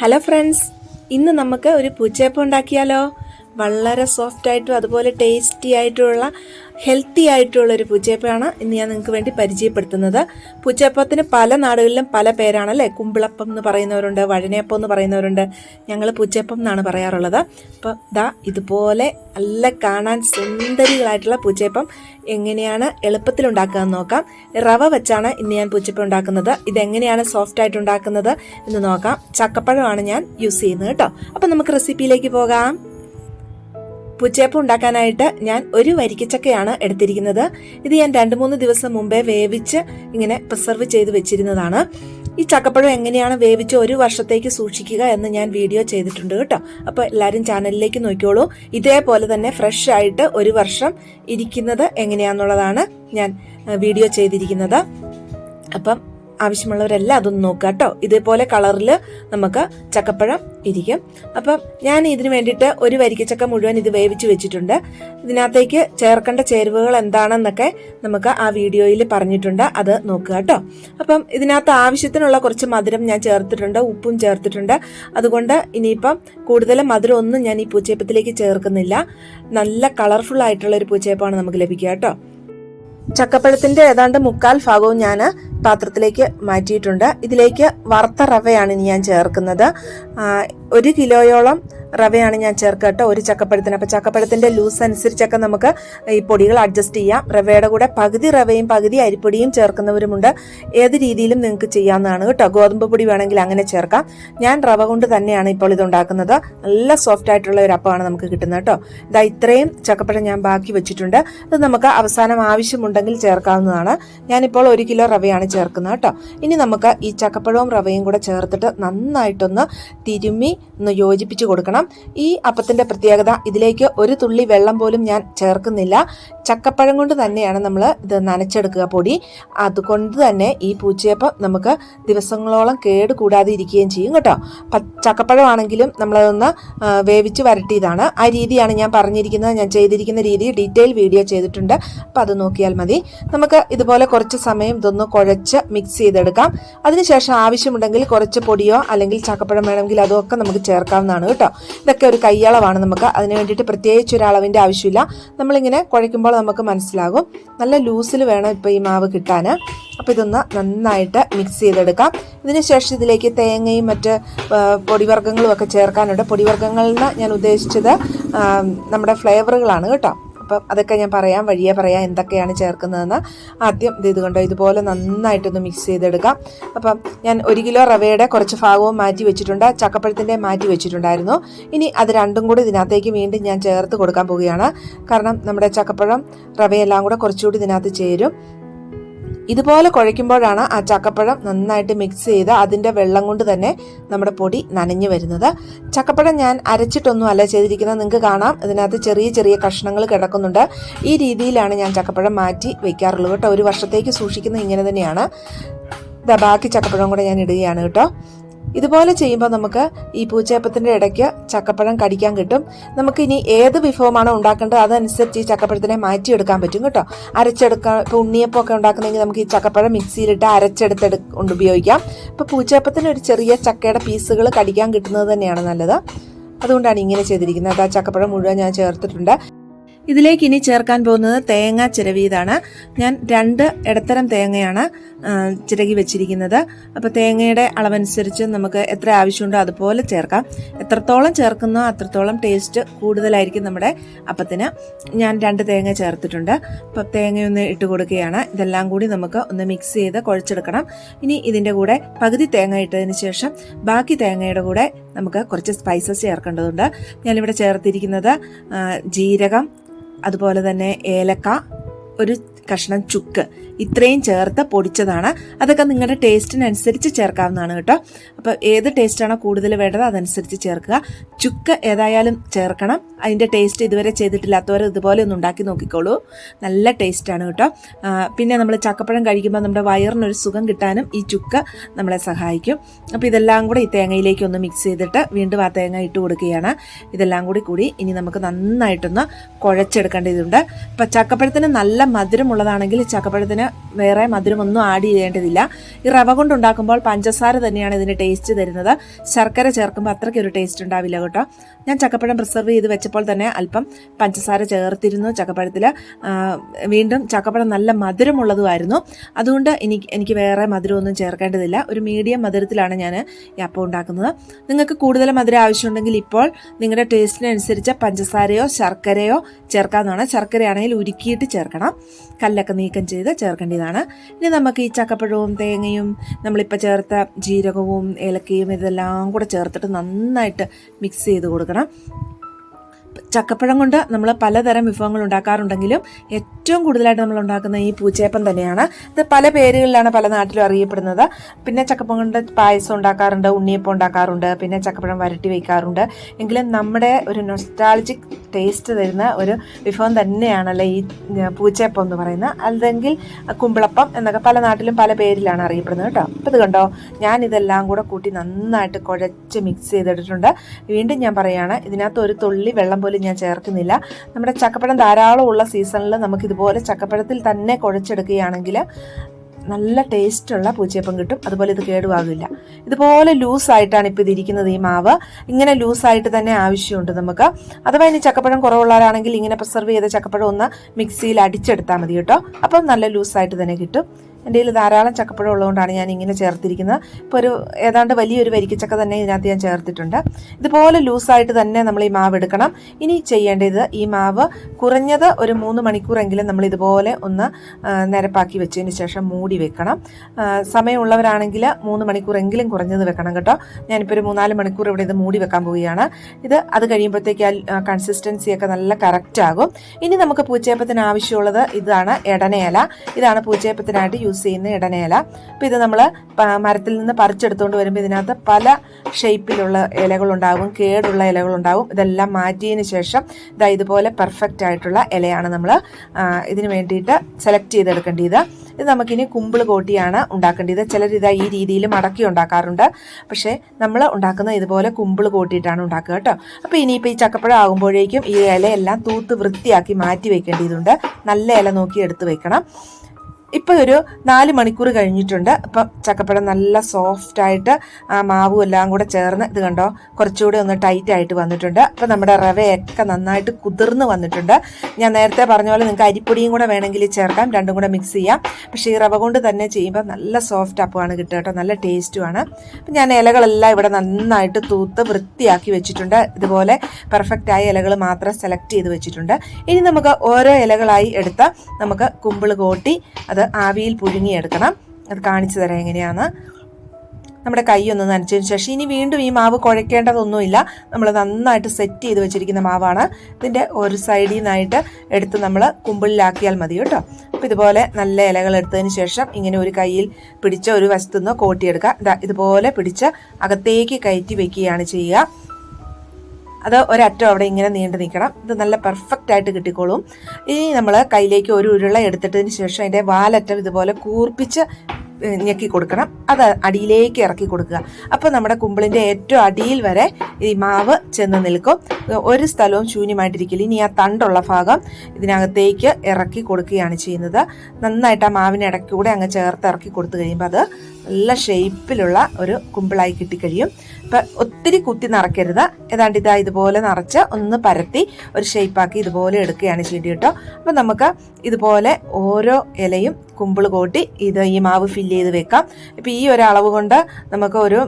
Hello friends ഇന്ന് നമുക്ക് ഒരു പൂച്ചയപ്പം ഉണ്ടാക്കിയാലോ? വളരെ സോഫ്റ്റ് ആയിട്ടും അതുപോലെ ടേസ്റ്റി ആയിട്ടുള്ള ഹെൽത്തി ആയിട്ടുള്ള ഒരു പൂച്ചയപ്പമാണ് ഇന്ന് ഞാൻ നിങ്ങൾക്ക് വേണ്ടി പരിചയപ്പെടുത്തുന്നത്. പൂച്ചയപ്പത്തിന് പല നാടുകളിലും പല പേരാണ് അല്ലേ കുമ്പിളപ്പം എന്ന് പറയുന്നവരുണ്ട് വഴനയപ്പം എന്ന് പറയുന്നവരുണ്ട്. ഞങ്ങൾ പൂച്ചയപ്പം എന്നാണ് പറയാറുള്ളത്. അപ്പോൾ ദാ ഇതുപോലെ നല്ല കാണാൻ സുന്ദരികളായിട്ടുള്ള പൂച്ചയപ്പം എങ്ങനെയാണ് എളുപ്പത്തിൽ ഉണ്ടാക്കുക എന്ന് നോക്കാം. റവ വെച്ചാണ് ഇന്ന് ഞാൻ പൂച്ചപ്പം ഉണ്ടാക്കുന്നത്. ഇതെങ്ങനെയാണ് സോഫ്റ്റ് ആയിട്ട് ഉണ്ടാക്കുന്നത് എന്ന് നോക്കാം. ചക്കപ്പഴമാണ് ഞാൻ യൂസ് ചെയ്യുന്നത് കേട്ടോ. അപ്പം നമുക്ക് റെസിപ്പിയിലേക്ക് പോകാം. പുച്ചയപ്പം ഉണ്ടാക്കാനായിട്ട് ഞാൻ ഒരു വരിക്കച്ചക്കയാണ് എടുത്തിരിക്കുന്നത്. ഇത് ഞാൻ രണ്ട് മൂന്ന് ദിവസം മുമ്പേ വേവിച്ച് ഇങ്ങനെ പ്രിസർവ് ചെയ്ത് വെച്ചിരുന്നതാണ്. ഈ ചക്കപ്പഴം എങ്ങനെയാണ് വേവിച്ച് ഒരു വർഷത്തേക്ക് സൂക്ഷിക്കുക എന്ന് ഞാൻ വീഡിയോ ചെയ്തിട്ടുണ്ട് കേട്ടോ. അപ്പോൾ എല്ലാവരും ചാനലിലേക്ക് നോക്കിയോളൂ ഇതേപോലെ തന്നെ ഫ്രഷ് ആയിട്ട് ഒരു വർഷം ഇരിക്കുന്നത് എങ്ങനെയാണെന്നുള്ളതാണ് ഞാൻ വീഡിയോ ചെയ്തിരിക്കുന്നത്. അപ്പം ആവശ്യമുള്ളവരെല്ലാം അതൊന്ന് നോക്കുക കേട്ടോ. ഇതേപോലെ കളറിൽ നമുക്ക് ചക്കപ്പഴം ഇരിക്കും. അപ്പം ഞാൻ ഇതിന് വേണ്ടിയിട്ട് ഒരു വരിക്കച്ചക്ക മുഴുവൻ ഇത് വേവിച്ച് വെച്ചിട്ടുണ്ട്. ഇതിനകത്തേക്ക് ചേർക്കേണ്ട ചേരുവകൾ എന്താണെന്നൊക്കെ നമുക്ക് ആ വീഡിയോയിൽ പറഞ്ഞിട്ടുണ്ട്. അത് നോക്കുക കേട്ടോ. അപ്പം ഇതിനകത്ത് ആവശ്യത്തിനുള്ള കുറച്ച് മധുരം ഞാൻ ചേർത്തിട്ടുണ്ട് ഉപ്പും ചേർത്തിട്ടുണ്ട്. അതുകൊണ്ട് ഇനിയിപ്പം കൂടുതൽ മധുരം ഒന്നും ഞാൻ ഈ പൂച്ചയപ്പത്തിലേക്ക് ചേർക്കുന്നില്ല. നല്ല കളർഫുൾ ആയിട്ടുള്ള ഒരു പൂച്ചയപ്പമാണ് നമുക്ക് ലഭിക്കുക കേട്ടോ. ചക്കപ്പഴത്തിന്റെ ഏതാണ്ട് മുക്കാൽ ഭാഗവും ഞാൻ പാത്രത്തിലേക്ക് മാറ്റിയിട്ടുണ്ട്. ഇതിലേക്ക് വറുത്ത റവയാണ് ഇനി ഞാൻ ചേർക്കുന്നത്. ഒരു കിലോയോളം റവയാണ് ഞാൻ ചേർക്കുക കേട്ടോ ഒരു ചക്കപ്പഴത്തിന്. അപ്പോൾ ചക്കപ്പഴത്തിന്റെ ലൂസ് അനുസരിച്ചൊക്കെ നമുക്ക് ഈ പൊടികൾ അഡ്ജസ്റ്റ് ചെയ്യാം. റവയുടെ കൂടെ പകുതി റവയും പകുതി അരിപ്പൊടിയും ചേർക്കുന്നവരുമുണ്ട്. ഏത് രീതിയിലും നിങ്ങൾക്ക് ചെയ്യാവുന്നതാണ് കേട്ടോ. ഗോതമ്പ് പൊടി വേണമെങ്കിൽ അങ്ങനെ ചേർക്കാം. ഞാൻ റവ കൊണ്ട് തന്നെയാണ് ഇപ്പോൾ ഇത് ഉണ്ടാക്കുന്നത് നല്ല സോഫ്റ്റ് ആയിട്ടുള്ള ഒരു അപ്പമാണ് നമുക്ക് കിട്ടുന്നത് കേട്ടോ. ഇതാ ഇത്രയും ചക്കപ്പഴം ഞാൻ ബാക്കി വെച്ചിട്ടുണ്ട്. ഇത് നമുക്ക് അവസാനം ആവശ്യമുണ്ടെങ്കിൽ ചേർക്കാവുന്നതാണ്. ഞാനിപ്പോൾ ഒരു കിലോ റവയാണ് ചേർക്കുന്നത് കേട്ടോ. ഇനി നമുക്ക് ഈ ചക്കപ്പഴവും റവയും കൂടെ ചേർത്തിട്ട് നന്നായിട്ടൊന്ന് തിരുമ്മി ഒന്ന് യോജിപ്പിച്ച് കൊടുക്കണം. ഈ അപ്പത്തിന്റെ പ്രത്യേകത ഇതിലേക്ക് ഒരു തുള്ളി വെള്ളം പോലും ഞാൻ ചേർക്കുന്നില്ല. ചക്കപ്പഴം കൊണ്ട് തന്നെയാണ് നമ്മൾ ഇത് നനച്ചെടുക്കുക പൊടി. അതുകൊണ്ട് തന്നെ ഈ പൂച്ചയപ്പം നമുക്ക് ദിവസങ്ങളോളം കേട് കൂടാതെ ഇരിക്കുകയും ചെയ്യും കേട്ടോ. ചക്കപ്പഴമാണെങ്കിലും നമ്മളതൊന്ന് വേവിച്ച് വരട്ടിയതാണ്. ആ രീതിയാണ് ഞാൻ പറഞ്ഞിരിക്കുന്നത്. ഞാൻ ചെയ്തിരിക്കുന്ന രീതി ഡീറ്റെയിൽ വീഡിയോ ചെയ്തിട്ടുണ്ട്. അപ്പോൾ അത് നോക്കിയാൽ മതി. നമുക്ക് ഇതുപോലെ കുറച്ച് സമയം ഇതൊന്ന് കുഴച്ച് മിക്സ് ചെയ്തെടുക്കാം. അതിനുശേഷം ആവശ്യമുണ്ടെങ്കിൽ കുറച്ച് പൊടിയോ അല്ലെങ്കിൽ ചക്കപ്പഴം വേണമെങ്കിൽ അതൊക്കെ നമുക്ക് ചേർക്കാവുന്നതാണ് കേട്ടോ. ഇതൊക്കെ ഒരു കൈയളവാണ് നമുക്ക്. അതിന് വേണ്ടിയിട്ട് പ്രത്യേകിച്ച് ഒരു അളവിന്റെ ആവശ്യമില്ല. നമ്മളിങ്ങനെ കുഴയ്ക്കുമ്പോൾ നമുക്ക് മനസ്സിലാകും. നല്ല ലൂസിൽ വേണം ഇപ്പോൾ ഈ മാവ് കിട്ടാൻ അപ്പോൾ ഇതൊന്ന് നന്നായിട്ട് മിക്സ് ചെയ്തെടുക്കാം. ഇതിന് ശേഷം ഇതിലേക്ക് തേങ്ങയും മറ്റ് പൊടിവർഗങ്ങളും ഒക്കെ ചേർക്കാനുണ്ട്. പൊടിവർഗങ്ങളിൽ നിന്ന് ഞാൻ ഉദ്ദേശിച്ചത് നമ്മുടെ ഫ്ലേവറുകളാണ് കേട്ടോ. അപ്പം അതൊക്കെ ഞാൻ പറയാം വഴിയെ പറയാം എന്തൊക്കെയാണ് ചേർക്കുന്നതെന്ന് ആദ്യം ഇത് ഇതുകൊണ്ട് ഇതുപോലെ നന്നായിട്ടൊന്ന് മിക്സ് ചെയ്തെടുക്കാം. അപ്പം ഞാൻ ഒരു കിലോ റവയുടെ കുറച്ച് ഭാഗവും മാറ്റി വെച്ചിട്ടുണ്ട് ചക്കപ്പഴത്തിന്റെ മാറ്റി വെച്ചിട്ടുണ്ടായിരുന്നു. ഇനി അത് രണ്ടും കൂടി ഇതിനകത്തേക്ക് വീണ്ടും ഞാൻ ചേർത്ത് കൊടുക്കാൻ പോവുകയാണ്. കാരണം നമ്മുടെ ചക്കപ്പഴം റവയെല്ലാം കൂടെ കുറച്ചുകൂടി ഇതിനകത്ത് ചേരും. ഇതുപോലെ കുഴയ്ക്കുമ്പോഴാണ് ആ ചക്കപ്പഴം നന്നായിട്ട് മിക്സ് ചെയ്ത് അതിന്റെ വെള്ളം കൊണ്ട് തന്നെ നമ്മുടെ പൊടി നനഞ്ഞു വരുന്നത്. ചക്കപ്പഴം ഞാൻ അരച്ചിട്ടൊന്നും അല്ല ചെയ്തിരിക്കുന്നത്. നിങ്ങൾക്ക് കാണാം. ഇതിനകത്ത് ചെറിയ ചെറിയ കഷ്ണങ്ങൾ കിടക്കുന്നുണ്ട്. ഈ രീതിയിലാണ് ഞാൻ ചക്കപ്പഴം മാറ്റി വെക്കാറുള്ളത് കേട്ടോ. ഒരു വർഷത്തേക്ക് സൂക്ഷിക്കുന്നത് ഇങ്ങനെ തന്നെയാണ്. ബാക്കി ചക്കപ്പഴം കൂടെ ഞാൻ ഇടുകയാണ് കേട്ടോ. ഇതുപോലെ ചെയ്യുമ്പോൾ നമുക്ക് ഈ പൂച്ചയപ്പത്തിന്റെ ഇടയ്ക്ക് ചക്കപ്പഴം കടിക്കാൻ കിട്ടും. നമുക്ക് ഇനി ഏത് വിഭവമാണോ ഉണ്ടാക്കേണ്ടത് അതനുസരിച്ച് ഈ ചക്കപ്പഴത്തിനെ മാറ്റിയെടുക്കാൻ പറ്റും കേട്ടോ. അരച്ചെടുക്കാൻ ഇപ്പോൾ ഉണ്ണിയപ്പമൊക്കെ ഉണ്ടാക്കുന്നെങ്കിൽ നമുക്ക് ഈ ചക്കപ്പഴം മിക്സിയിലിട്ട് അരച്ചെടുത്തെടു കൊണ്ട് ഉപയോഗിക്കാം. ഇപ്പോൾ പൂച്ചയപ്പത്തിന് ഒരു ചെറിയ ചക്കയുടെ പീസുകൾ കടിക്കാൻ കിട്ടുന്നത് തന്നെയാണ് നല്ലത്. അതുകൊണ്ടാണ് ഇങ്ങനെ ചെയ്തിരിക്കുന്നത്. ആ ചക്കപ്പഴം മുഴുവൻ ഞാൻ ചേർത്തിട്ടുണ്ട്. ഇതിലേക്ക് ഇനി ചേർക്കാൻ പോകുന്നത് തേങ്ങ ചിരവിയതാണ് ഞാൻ രണ്ട് ഇടത്തരം തേങ്ങയാണ് ചിരകി വെച്ചിരിക്കുന്നത്. അപ്പോൾ തേങ്ങയുടെ അളവനുസരിച്ച് നമുക്ക് എത്ര ആവശ്യമുണ്ടോ അതുപോലെ ചേർക്കാം. എത്രത്തോളം ചേർക്കുന്നോ അത്രത്തോളം ടേസ്റ്റ് കൂടുതലായിരിക്കും നമ്മുടെ അപ്പത്തിന്. ഞാൻ രണ്ട് തേങ്ങ ചേർത്തിട്ടുണ്ട്. അപ്പോൾ തേങ്ങയൊന്ന് ഇട്ട് കൊടുക്കുകയാണ്. ഇതെല്ലാം കൂടി നമുക്ക് ഒന്ന് മിക്സ് ചെയ്ത് കുഴച്ചെടുക്കണം. ഇനി ഇതിന്റെ കൂടെ പകുതി തേങ്ങ ഇട്ടതിന് ശേഷം ബാക്കി തേങ്ങയുടെ കൂടെ നമുക്ക് കുറച്ച് സ്പൈസസ് ചേർക്കേണ്ടതുണ്ട്. ഞാനിവിടെ ചേർത്തിരിക്കുന്നത് ജീരകം അതുപോലെ തന്നെ ഏലക്ക ഒരു കഷ്ണം ചുക്ക്. ഇത്രയും ചേർത്ത് പൊടിച്ചതാണ്. അതൊക്കെ നിങ്ങളുടെ ടേസ്റ്റിനനുസരിച്ച് ചേർക്കാവുന്നതാണ് കേട്ടോ. അപ്പോൾ ഏത് ടേസ്റ്റാണോ കൂടുതൽ വേണ്ടത് അതനുസരിച്ച് ചേർക്കുക. ചുക്ക് ഏതായാലും ചേർക്കണം. അതിന്റെ ടേസ്റ്റ് ഇതുവരെ ചെയ്തിട്ടില്ലാത്തവർ ഇതുപോലെ ഒന്ന് ഉണ്ടാക്കി നോക്കിക്കോളൂ. നല്ല ടേസ്റ്റാണ് കേട്ടോ. പിന്നെ നമ്മൾ ചക്കപ്പഴം കഴിക്കുമ്പോൾ നമ്മുടെ വയറിനൊരു സുഖം കിട്ടാനും ഈ ചുക്ക് നമ്മളെ സഹായിക്കും. അപ്പോൾ ഇതെല്ലാം കൂടി ഈ തേങ്ങയിലേക്ക് ഒന്ന് മിക്സ് ചെയ്തിട്ട് വീണ്ടും ആ തേങ്ങ ഇട്ട് കൊടുക്കുകയാണ്. ഇതെല്ലാം കൂടി കൂടി ഇനി നമുക്ക് നന്നായിട്ടൊന്ന് കുഴച്ചെടുക്കേണ്ടതുണ്ട്. അപ്പോൾ ചക്കപ്പഴത്തിന് നല്ല മധുരമുള്ളതാണെങ്കിൽ ചക്കപ്പഴത്തിന് വേറെ മധുരമൊന്നും ആഡ് ചെയ്യേണ്ടതില്ല. ഈ റവ കൊണ്ടുണ്ടാക്കുമ്പോൾ പഞ്ചസാര തന്നെയാണ് ഇതിന് ടേസ്റ്റ് തരുന്നത്. ശർക്കര ചേർക്കുമ്പോൾ അത്രയ്ക്ക് ഒരു ടേസ്റ്റ് ഉണ്ടാവില്ല കേട്ടോ. ഞാൻ ചക്കപ്പഴം പ്രിസർവ് ചെയ്ത് വെച്ചപ്പോൾ തന്നെ അല്പം പഞ്ചസാര ചേർത്തിരുന്നു ചക്കപ്പഴത്തിൽ വീണ്ടും ചക്കപ്പഴം നല്ല മധുരമുള്ളതുമായിരുന്നു. അതുകൊണ്ട് എനിക്ക് എനിക്ക് വേറെ മധുരമൊന്നും ചേർക്കേണ്ടതില്ല. ഒരു മീഡിയം മധുരത്തിലാണ് ഞാൻ ഈ അപ്പം ഉണ്ടാക്കുന്നത്. നിങ്ങൾക്ക് കൂടുതൽ മധുരം ആവശ്യമുണ്ടെങ്കിൽ ഇപ്പോൾ നിങ്ങളുടെ ടേസ്റ്റിനനുസരിച്ച് പഞ്ചസാരയോ ശർക്കരയോ ചേർക്കാവുന്നതാണ്. ശർക്കരയാണെങ്കിൽ ഉരുക്കിയിട്ട് ചേർക്കണം. കല്ലൊക്കെ നീക്കം ചെയ്ത് ചേർക്കേണ്ടതാണ്. ഇനി നമുക്ക് ഈ ചക്കപ്പഴവും തേങ്ങയും നമ്മളിപ്പോൾ ചേർത്ത ജീരകവും ഏലക്കയും ഇതെല്ലാം കൂടെ ചേർത്തിട്ട് നന്നായിട്ട് മിക്സ് ചെയ്ത് കൊടുക്കണം. ചക്കപ്പഴം കൊണ്ട് നമ്മൾ പലതരം വിഭവങ്ങൾ ഉണ്ടാക്കാറുണ്ടെങ്കിലും ഏറ്റവും കൂടുതലായിട്ട് നമ്മൾ ഉണ്ടാക്കുന്ന ഈ പൂച്ചേപ്പം തന്നെയാണ്. ഇത് പല പേരുകളിലാണ് പല നാട്ടിലും അറിയപ്പെടുന്നത്. പിന്നെ ചക്കപ്പം കൊണ്ട് പായസം ഉണ്ടാക്കാറുണ്ട് ഉണ്ണിയപ്പം ഉണ്ടാക്കാറുണ്ട് പിന്നെ ചക്കപ്പഴം വരട്ടി വയ്ക്കാറുണ്ട് എങ്കിലും നമ്മുടെ ഒരു നൊസ്റ്റാളജിക് ടേസ്റ്റ് തരുന്ന ഒരു വിഭവം തന്നെയാണല്ലോ ഈ പൂച്ചേപ്പം എന്ന് പറയുന്നത്. അല്ലെങ്കിൽ കുമ്പിളപ്പം എന്നൊക്കെ പല നാട്ടിലും പല പേരിലാണ് അറിയപ്പെടുന്നത് കേട്ടോ. അപ്പോൾ ഇത് കണ്ടോ ഞാൻ ഇതെല്ലാം കൂടെ കൂട്ടി നന്നായിട്ട് കുഴച്ച് മിക്സ് ചെയ്തിട്ടുണ്ട് വീണ്ടും ഞാൻ പറയുകയാണ് ഇതിനകത്ത് ഒരു തുള്ളി വെള്ളം പോലും ഞാൻ ചേർക്കുന്നില്ല. നമ്മുടെ ചക്കപ്പഴം ധാരാളം ഉള്ള സീസണിൽ നമുക്ക് ഇതുപോലെ ചക്കപ്പഴത്തിൽ തന്നെ കുഴച്ചെടുക്കുകയാണെങ്കിൽ നല്ല ടേസ്റ്റുള്ള പൂച്ചയപ്പം കിട്ടും. അതുപോലെ ഇത് കേടുവാകില്ല. ഇതുപോലെ ലൂസായിട്ടാണ് ഇപ്പോൾ ഇതിരിക്കുന്നത് ഈ മാവ്. ഇങ്ങനെ ലൂസായിട്ട് തന്നെ ആവശ്യമുണ്ട് നമുക്ക്. അഥവാ ഇനി ചക്കപ്പഴം കുറവുള്ളവരാണെങ്കിൽ ഇങ്ങനെ പ്രിസർവ് ചെയ്ത ചക്കപ്പഴം ഒന്ന് മിക്സിയിൽ അടിച്ചെടുത്താൽ മതി കേട്ടോ. അപ്പം നല്ല ലൂസായിട്ട് തന്നെ കിട്ടും. എന്റെ കയ്യിൽ ധാരാളം ചക്കപ്പഴം ഉള്ളതുകൊണ്ടാണ് ഞാൻ ഇങ്ങനെ ചേർത്തിരിക്കുന്നത്. ഇപ്പോൾ ഒരു ഏതാണ്ട് വലിയൊരു വരിക്കച്ചക്ക തന്നെ ഇതിനകത്ത് ഞാൻ ചേർത്തിട്ടുണ്ട്. ഇതുപോലെ ലൂസായിട്ട് തന്നെ നമ്മൾ ഈ മാവ് എടുക്കണം. ഇനി ചെയ്യേണ്ടത് ഈ മാവ് കുറഞ്ഞത് ഒരു മൂന്ന് മണിക്കൂറെങ്കിലും നമ്മൾ ഇതുപോലെ ഒന്ന് നിരപ്പാക്കി വെച്ചതിന് ശേഷം മൂടി വെക്കണം. സമയമുള്ളവരാണെങ്കിൽ മൂന്ന് മണിക്കൂറെങ്കിലും കുറഞ്ഞത് വെക്കണം കേട്ടോ. ഞാനിപ്പോൾ ഒരു മൂന്നാൽ മണിക്കൂർ ഇവിടെ ഇത് മൂടി വെക്കാൻ പോവുകയാണ്. ഇത് അത് കഴിയുമ്പോഴത്തേക്ക് ആ കൺസിസ്റ്റൻസി ഒക്കെ നല്ല കറക്റ്റ് ആകും ഇനി നമുക്ക് പൂച്ചയപ്പത്തിന് ആവശ്യമുള്ളത് ഇതാണ് എടനയില. ഇതാണ് പൂച്ചയപ്പത്തിനായിട്ട് യൂസ് ചെയ്യുന്ന ഇടനേല. അപ്പോൾ ഇത് നമ്മൾ മരത്തിൽ നിന്ന് പറിച്ചെടുത്തുകൊണ്ട് വരുമ്പോൾ ഇതിനകത്ത് പല ഷേപ്പിലുള്ള ഇലകളുണ്ടാവും കേടുള്ള ഇലകളുണ്ടാവും. ഇതെല്ലാം മാറ്റിയതിന് ശേഷം ഇതാ ഇതുപോലെ പെർഫെക്റ്റ് ആയിട്ടുള്ള ഇലയാണ് നമ്മൾ ഇതിന് വേണ്ടിയിട്ട് സെലക്ട് ചെയ്തെടുക്കേണ്ടത്. ഇത് നമുക്കിനി കുമ്പിൾ കോട്ടിയാണ് ഉണ്ടാക്കേണ്ടത്. ചിലർ ഇതാ ഈ രീതിയിൽ മടക്കി ഉണ്ടാക്കാറുണ്ട്. പക്ഷേ നമ്മൾ ഉണ്ടാക്കുന്ന ഇതുപോലെ കുമ്പിൾ കോട്ടിയിട്ടാണ് ഉണ്ടാക്കുക കേട്ടോ. അപ്പോൾ ഇനിയിപ്പോൾ ഈ ചക്കപ്പഴം ആകുമ്പോഴേക്കും ഈ ഇലയെല്ലാം തൂത്ത് വൃത്തിയാക്കി മാറ്റി വെക്കേണ്ടതുണ്ട്. നല്ല ഇല നോക്കി എടുത്ത് വെക്കണം. ഇപ്പോൾ ഒരു നാല് മണിക്കൂർ കഴിഞ്ഞിട്ടുണ്ട്. ഇപ്പം ചക്കപ്പഴം നല്ല സോഫ്റ്റ് ആയിട്ട് ആ മാവും എല്ലാം കൂടെ ചേർന്ന് ഇത് കണ്ടോ കുറച്ചുകൂടി ഒന്ന് ടൈറ്റ് ആയിട്ട് വന്നിട്ടുണ്ട്. അപ്പം നമ്മുടെ റവയൊക്കെ നന്നായിട്ട് കുതിർന്ന് വന്നിട്ടുണ്ട്. ഞാൻ നേരത്തെ പറഞ്ഞ പോലെ നിങ്ങൾക്ക് അരിപ്പൊടിയും കൂടെ വേണമെങ്കിൽ ചേർക്കാം രണ്ടും കൂടെ മിക്സ് ചെയ്യാം. പക്ഷേ ഈ റവ കൊണ്ട് തന്നെ ചെയ്യുമ്പോൾ നല്ല സോഫ്റ്റ് അപ്പമാണ് കിട്ടുക കേട്ടോ നല്ല ടേസ്റ്റുമാണ് അപ്പം ഞാൻ ഇലകളെല്ലാം ഇവിടെ നന്നായിട്ട് തൂത്ത് വൃത്തിയാക്കി വെച്ചിട്ടുണ്ട്. ഇതുപോലെ പെർഫെക്റ്റ് ആയ ഇലകൾ മാത്രം സെലക്ട് ചെയ്ത് വെച്ചിട്ടുണ്ട്. ഇനി നമുക്ക് ഓരോ ഇലകളായി എടുത്ത് നമുക്ക് കുമ്പിൾ കോട്ടി അത് ആവിയിൽ പുഴുങ്ങിയെടുക്കണം. അത് കാണിച്ചു തരാം എങ്ങനെയാണ് നമ്മുടെ കൈ ഒന്ന് നനച്ചതിന് ശേഷം ഇനി വീണ്ടും ഈ മാവ് കുഴക്കേണ്ടതൊന്നുമില്ല. നമ്മൾ നന്നായിട്ട് സെറ്റ് ചെയ്ത് വെച്ചിരിക്കുന്ന മാവാണ്. ഇതിന്റെ ഒരു സൈഡിൽ നിന്നായിട്ട് എടുത്ത് നമ്മൾ കുമ്പിളിലാക്കിയാൽ മതി കേട്ടോ. അപ്പോൾ ഇതുപോലെ നല്ല ഇലകൾ എടുത്തതിന് ശേഷം ഇങ്ങനെ ഒരു കയ്യിൽ പിടിച്ച ഒരു വശത്തുനിന്ന് കോട്ടിയെടുക്കുക. ഇതാ ഇതുപോലെ പിടിച്ച് അകത്തേക്ക് കയറ്റി വെക്കുകയാണ് ചെയ്യുക. അത് ഒരറ്റം അവിടെ ഇങ്ങനെ നീണ്ടു നിൽക്കണം. ഇത് നല്ല പെർഫെക്റ്റ് ആയിട്ട് കിട്ടിക്കോളും. ഇനി നമ്മൾ കയ്യിലേക്ക് ഒരു ഉരുള എടുത്തിട്ടതിന് ശേഷം അതിന്റെ വാലറ്റം ഇതുപോലെ കൂർപ്പിച്ച് ഞെക്കി കൊടുക്കണം. അത് അടിയിലേക്ക് ഇറക്കി കൊടുക്കുക. അപ്പോൾ നമ്മുടെ കുമ്പിളിന്റെ ഏറ്റവും അടിയിൽ വരെ ഈ മാവ് ചെന്ന് നിൽക്കും. ഒരു സ്ഥലവും ശൂന്യമായിട്ടിരിക്കില്ല. ഇനി ആ തണ്ടുള്ള ഭാഗം ഇതിനകത്തേക്ക് ഇറക്കി കൊടുക്കുകയാണ് ചെയ്യുന്നത്. നന്നായിട്ട് ആ മാവിന് ഇടയ്ക്കൂടെ അങ്ങ് ചേർത്ത് ഇറക്കി കൊടുത്തു കഴിയുമ്പോൾ അത് നല്ല ഷേപ്പിലുള്ള ഒരു കുമ്പിളായി കിട്ടിക്കഴിയും. അപ്പം ഒത്തിരി കുത്തി നിറയ്ക്കരുത്. ഏതാണ്ട് ഇതാ ഇതുപോലെ നിറച്ച് ഒന്ന് പരത്തി ഒരു ഷേപ്പാക്കി ഇതുപോലെ എടുക്കുകയാണ് ചെയ്യേണ്ടത് കേട്ടോ. അപ്പം നമുക്ക് ഇതുപോലെ ഓരോ ഇലയും കുമ്പിൾ കൂട്ടി. ഇത് ഈ മാവ് ഫില്ല് ചെയ്ത് വെക്കാം. ഇപ്പം ഈ ഒരു അളവ് കൊണ്ട് നമുക്ക് ഒരു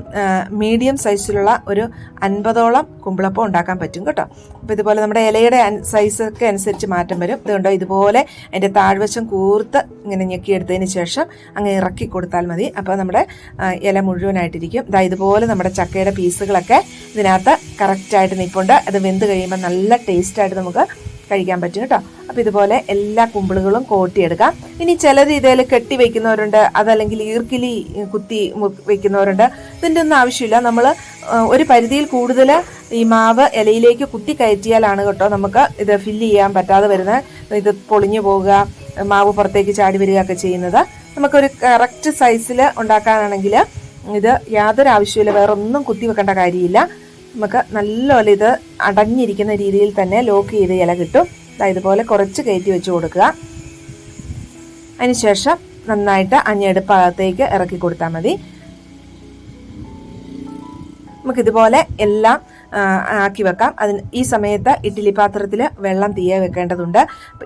മീഡിയം സൈസിലുള്ള ഒരു അൻപതോളം കുമ്പിളപ്പം ഉണ്ടാക്കാൻ പറ്റും കേട്ടോ. അപ്പോൾ ഇതുപോലെ നമ്മുടെ ഇലയുടെ സൈസൊക്കെ അനുസരിച്ച് മാറ്റം വരും. ഇതുകൊണ്ടോ ഇതുപോലെ അതിന്റെ താഴ്വശം കൂർത്ത് ഇങ്ങനെ ഞെക്കിയെടുത്തതിന് ശേഷം അങ്ങനെ ഇറക്കി കൊടുത്താൽ മതി. അപ്പോൾ നമ്മുടെ ഇല മുഴുവനായിട്ടിരിക്കും. ഇതാ ഇതുപോലെ നമ്മുടെ ചക്കയുടെ പീസുകളൊക്കെ ഇതിനകത്ത് കറക്റ്റായിട്ട് നിൽപ്പുണ്ട് അത് വെന്ത് കഴിയുമ്പോൾ നല്ല ടേസ്റ്റായിട്ട് നമുക്ക് കഴിക്കാൻ പറ്റും കേട്ടോ. അപ്പോൾ ഇതുപോലെ എല്ലാ കുമ്പിളുകളും കോട്ടിയെടുക്കാം. ഇനി ചിലർ ഇതേൽ കെട്ടി വെക്കുന്നവരുണ്ട് അതല്ലെങ്കിൽ ഈർക്കിലി കുത്തി വെക്കുന്നവരുണ്ട്. ഇതിന്റെ ഒന്നും ആവശ്യമില്ല. നമ്മൾ ഒരു പരിധിയിൽ കൂടുതൽ ഈ മാവ് ഇലയിലേക്ക് കുത്തി കയറ്റിയാലാണ് കേട്ടോ നമുക്ക് ഇത് ഫില്ല് ചെയ്യാൻ പറ്റാതെ വരുന്നത്. ഇത് പൊളിഞ്ഞു പോവുക മാവ് പുറത്തേക്ക് ചാടി വരികയൊക്കെ ചെയ്യുന്നത്. നമുക്കൊരു കറക്റ്റ് സൈസിൽ ഉണ്ടാക്കാനാണെങ്കിൽ ഇത് യാതൊരു ആവശ്യമില്ല വേറൊന്നും കുത്തി വെക്കേണ്ട കാര്യമില്ല. നമുക്ക് നല്ലപോലെ ഇത് അടഞ്ഞിരിക്കുന്ന രീതിയിൽ തന്നെ ലോക്ക് ചെയ്ത് ഇല കിട്ടും. ഇതുപോലെ കുറച്ച് കയറ്റി വെച്ച് കൊടുക്കുക. അതിനുശേഷം നന്നായിട്ട് അഞ്ഞെടുപ്പകത്തേക്ക് ഇറക്കി കൊടുത്താൽ മതി. നമുക്കിതുപോലെ എല്ലാം ആക്കി വെക്കാം. അതിന് ഈ സമയത്ത് ഇഡ്ഡലി പാത്രത്തിൽ വെള്ളം തീയ വെക്കേണ്ടതുണ്ട്.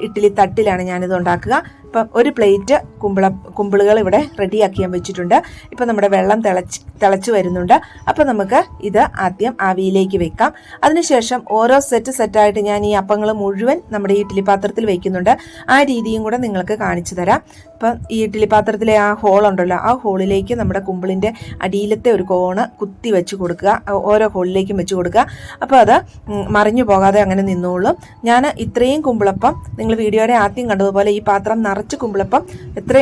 ഇഡ്ഡലി തട്ടിലാണ് ഞാനിത് ഉണ്ടാക്കുക. ഇപ്പം ഒരു പ്ലേറ്റ് കുമ്പിള കുമ്പിളുകൾ ഇവിടെ റെഡിയാക്കി ഞാൻ വെച്ചിട്ടുണ്ട്. ഇപ്പം നമ്മുടെ വെള്ളം തിളച്ച് തിളച്ച് വരുന്നുണ്ട്. അപ്പം നമുക്ക് ഇത് ആദ്യം ആവിയിലേക്ക് വെക്കാം. അതിനുശേഷം ഓരോ സെറ്റ് സെറ്റായിട്ട് ഞാൻ ഈ അപ്പങ്ങൾ മുഴുവൻ നമ്മുടെ ഈ ഇഡ്ഡലി പാത്രത്തിൽ വെക്കുന്നുണ്ട്. ആ രീതിയും കൂടെ നിങ്ങൾക്ക് കാണിച്ചു തരാം. ഇപ്പം ഈ ഇഡ്ഡലി പാത്രത്തിലെ ആ ഹോളുണ്ടല്ലോ ആ ഹോളിലേക്ക് നമ്മുടെ കുമ്പിളിന്റെ അടിയിലത്തെ ഒരു കോണ് കുത്തി വെച്ച് കൊടുക്കുക. ഓരോ ഹോളിലേക്കും വെച്ച് കൊടുക്കുക. അപ്പോൾ അത് മറിഞ്ഞു പോകാതെ അങ്ങനെ നിന്നോളും. ഞാൻ ഇത്രയും കുമ്പിളപ്പം നിങ്ങൾ വീഡിയോയുടെ ആദ്യം കണ്ടതുപോലെ ഈ പാത്രം നിറച്ച് കുമ്പിളപ്പം എത്ര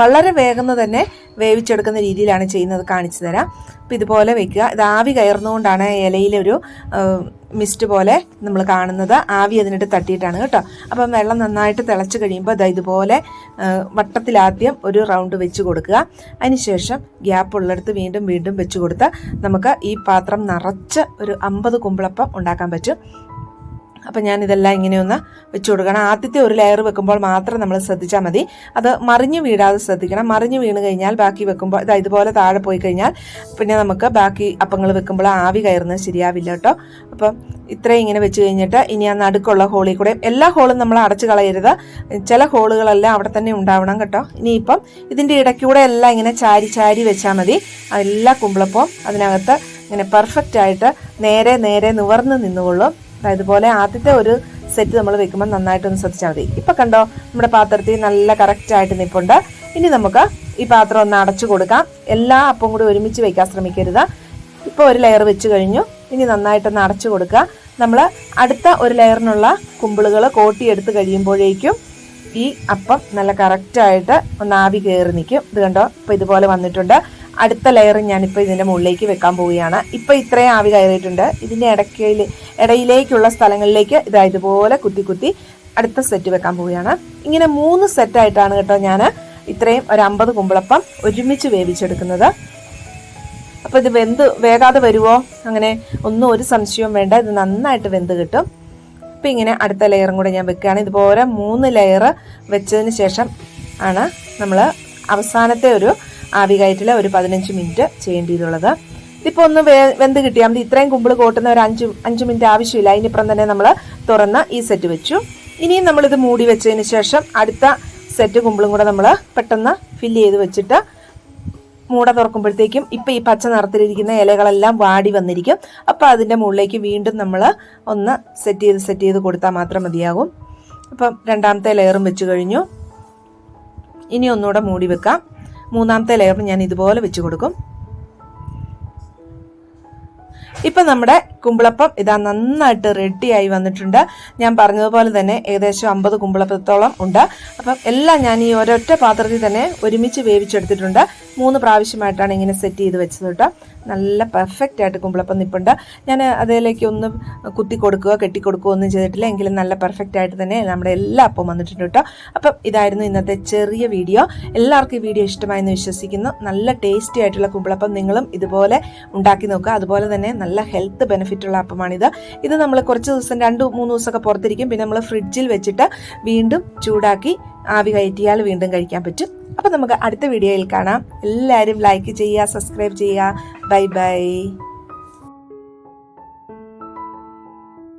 വളരെ വേഗം തന്നെ വേവിച്ചെടുക്കുന്ന രീതിയിലാണ് ചെയ്യുന്നത് കാണിച്ചു തരാം. അപ്പം ഇതുപോലെ വെക്കുക. ഇത് ആവി കയറുന്നതുകൊണ്ടാണ് ഇലയിലൊരു മിസ്റ്റ് പോലെ നമ്മൾ കാണുന്നത്. ആവി അതിനിട്ട് തട്ടിയിട്ടാണ് കേട്ടോ. അപ്പം വെള്ളം നന്നായിട്ട് തിളച്ച് കഴിയുമ്പോൾ അത് ഇതുപോലെ വട്ടത്തിലാദ്യം ഒരു റൗണ്ട് വെച്ച് കൊടുക്കുക. അതിനുശേഷം ഗ്യാപ്പ് ഉള്ളിടത്ത് വീണ്ടും വീണ്ടും വെച്ച് കൊടുത്ത് നമുക്ക് ഈ പാത്രം നിറച്ച് ഒരു അമ്പത് കുമ്പിളപ്പം ഉണ്ടാക്കാൻ പറ്റും. അപ്പം ഞാൻ ഇതെല്ലാം ഇങ്ങനെ ഒന്ന് വെച്ച് കൊടുക്കണം. ആദ്യത്തെ ഒരു ലെയർ വെക്കുമ്പോൾ മാത്രം നമ്മൾ ശ്രദ്ധിച്ചാൽ മതി. അത് മറിഞ്ഞു വീടാതെ ശ്രദ്ധിക്കണം. മറിഞ്ഞു വീണ് കഴിഞ്ഞാൽ ബാക്കി വെക്കുമ്പോൾ ഇതാ ഇതുപോലെ താഴെ പോയി കഴിഞ്ഞാൽ പിന്നെ നമുക്ക് ബാക്കി അപ്പങ്ങൾ വെക്കുമ്പോൾ ആവി കയറുന്നത് ശരിയാവില്ല കേട്ടോ. അപ്പം ഇത്രയും ഇങ്ങനെ വെച്ച് കഴിഞ്ഞിട്ട് ഇനി ആ നടുക്കുള്ള ഹോളിൽ കൂടെ എല്ലാ ഹോളും നമ്മൾ അടച്ചു കളയരുത്. ചില ഹോളുകളെല്ലാം അവിടെ തന്നെ ഉണ്ടാവണം കേട്ടോ. ഇനിയിപ്പം ഇതിന്റെ ഇടയ്ക്കൂടെ എല്ലാം ഇങ്ങനെ ചാരി ചാരി വെച്ചാൽ മതി. എല്ലാ കുമ്പിളപ്പവും അതിനകത്ത് ഇങ്ങനെ പെർഫെക്റ്റ് ആയിട്ട് നേരെ നേരെ നിവർന്ന് നിന്നുകൊള്ളും. ഇതുപോലെ ആദ്യത്തെ ഒരു സെറ്റ് നമ്മൾ വെക്കുമ്പോൾ നന്നായിട്ടൊന്ന് ശ്രദ്ധിച്ചാൽ മതി. ഇപ്പം കണ്ടോ നമ്മുടെ പാത്രത്തിൽ നല്ല കറക്റ്റ് ആയിട്ട് നിൽപ്പുണ്ട് ഇനി നമുക്ക് ഈ പാത്രം ഒന്ന് അടച്ചു കൊടുക്കാം. എല്ലാ അപ്പം കൂടി ഒരുമിച്ച് വെക്കാൻ ശ്രമിക്കരുത്. ഇപ്പോൾ ഒരു ലെയർ വെച്ച് കഴിഞ്ഞു. ഇനി നന്നായിട്ടൊന്ന് അടച്ചു കൊടുക്കുക. നമ്മൾ അടുത്ത ഒരു ലെയറിനുള്ള കുമ്പിളുകൾ കോട്ടിയെടുത്ത് കഴിയുമ്പോഴേക്കും ഈ അപ്പം നല്ല കറക്റ്റായിട്ട് ഒന്ന് ആവി കയറി നിൽക്കും. ഇത് കണ്ടോ? ഇപ്പോൾ ഇതുപോലെ വന്നിട്ടുണ്ട്. അടുത്ത ലെയർ ഞാനിപ്പോൾ ഇതിന്റെ മുകളിലേക്ക് വെക്കാൻ പോവുകയാണ്. ഇപ്പോൾ ഇത്രയും ആവി കയറിയിട്ടുണ്ട്. ഇതിന്റെ ഇടയ്ക്കയിൽ ഇടയിലേക്കുള്ള സ്ഥലങ്ങളിലേക്ക് ഇതാ ഇതുപോലെ കുത്തി കുത്തി അടുത്ത സെറ്റ് വെക്കാൻ പോവുകയാണ്. ഇങ്ങനെ മൂന്ന് സെറ്റായിട്ടാണ് കേട്ടോ ഞാൻ ഇത്രയും ഒരു അമ്പത് കുമ്പളപ്പം ഒരുമിച്ച് വേവിച്ചെടുക്കുന്നത്. അപ്പോൾ ഇത് വെന്ത് വേകാതെ വരുമോ അങ്ങനെ ഒന്നും ഒരു സംശയവും വേണ്ട. ഇത് നന്നായിട്ട് വെന്ത് കിട്ടും. ഇപ്പം ഇങ്ങനെ അടുത്ത ലെയറും കൂടെ ഞാൻ വെക്കുകയാണ്. ഇതുപോലെ മൂന്ന് ലെയർ വെച്ചതിന് ശേഷം ആണ് നമ്മൾ അവസാനത്തെ ഒരു ആവി കയറ്റിൽ ഒരു പതിനഞ്ച് മിനിറ്റ് ചെയ്യേണ്ടിയിട്ടുള്ളത്. ഇതിപ്പോൾ ഒന്ന് വേ വെന്ത് കിട്ടിയാൽ മതി ഇത്രയും കുമ്പിൾ കോട്ടുന്ന ഒരു അഞ്ച് അഞ്ച് മിനിറ്റ് ആവശ്യമില്ല. അതിനിപ്പുറം തന്നെ നമ്മൾ തുറന്ന് ഈ സെറ്റ് വെച്ചു. ഇനിയും നമ്മളിത് മൂടി വെച്ചതിന് ശേഷം അടുത്ത സെറ്റ് കുമ്പിളും കൂടെ നമ്മൾ പെട്ടെന്ന് ഫില്ല് ചെയ്ത് വെച്ചിട്ട് മൂട തുറക്കുമ്പോഴത്തേക്കും ഇപ്പം ഈ പച്ച നിറത്തിലിരിക്കുന്ന ഇലകളെല്ലാം വാടി വന്നിരിക്കും. അപ്പോൾ അതിന്റെ മുകളിലേക്ക് വീണ്ടും നമ്മൾ ഒന്ന് സെറ്റ് ചെയ്ത് സെറ്റ് ചെയ്ത് കൊടുത്താൽ മാത്രം മതിയാകും. അപ്പം രണ്ടാമത്തെ ലെയറും വെച്ച് കഴിഞ്ഞു. ഇനി ഒന്നുകൂടെ മൂടി വെക്കാം. മൂന്നാമത്തെ ലെയർ ഞാൻ ഇതുപോലെ വെച്ച് കൊടുക്കും. ഇപ്പം നമ്മുടെ കുമ്പിളപ്പം ഇതാ നന്നായിട്ട് റെഡിയായി വന്നിട്ടുണ്ട്. ഞാൻ പറഞ്ഞതുപോലെ തന്നെ ഏകദേശം അമ്പത് കുമ്പിളപ്പത്തോളം ഉണ്ട്. അപ്പം എല്ലാം ഞാൻ ഈ ഒരൊറ്റ പാത്രത്തിൽ തന്നെ ഒരുമിച്ച് വേവിച്ചെടുത്തിട്ടുണ്ട്. മൂന്ന് പ്രാവശ്യമായിട്ടാണ് ഇങ്ങനെ സെറ്റ് ചെയ്ത് വെച്ചത് കേട്ടോ. നല്ല പെർഫെക്റ്റ് ആയിട്ട് കുമ്പിളപ്പം നിൽപ്പുണ്ട് ഞാൻ അതിലേക്ക് ഒന്ന് കുത്തി കൊടുക്കുക കെട്ടി കൊടുക്കുക ഒന്നും ചെയ്തിട്ടില്ല. എങ്കിലും നല്ല പെർഫെക്റ്റ് ആയിട്ട് തന്നെ നമ്മുടെ എല്ലാ അപ്പം വന്നിട്ടുണ്ട് കേട്ടോ. അപ്പം ഇതായിരുന്നു ഇന്നത്തെ ചെറിയ വീഡിയോ. എല്ലാവർക്കും ഈ വീഡിയോ ഇഷ്ടമായെന്ന് വിശ്വസിക്കുന്നു. നല്ല ടേസ്റ്റി ആയിട്ടുള്ള കുമ്പിളപ്പം നിങ്ങളും ഇതുപോലെ ഉണ്ടാക്കി നോക്കുക. അതുപോലെ തന്നെ നല്ല ഹെൽത്ത് ബെനിഫിറ്റ് ഉള്ള അപ്പമാണിത് ഇത് നമ്മൾ കുറച്ച് ദിവസം രണ്ട് മൂന്ന് ദിവസമൊക്കെ പുറത്തിരിക്കും. പിന്നെ നമ്മൾ ഫ്രിഡ്ജിൽ വെച്ചിട്ട് വീണ്ടും ചൂടാക്കി ആവി കയറ്റിയാൽ വീണ്ടും കഴിക്കാൻ പറ്റും. അപ്പോൾ നമുക്ക് അടുത്ത വീഡിയോയിൽ കാണാം. എല്ലാവരും ലൈക്ക് ചെയ്യുക സബ്സ്ക്രൈബ് ചെയ്യുക. Bye bye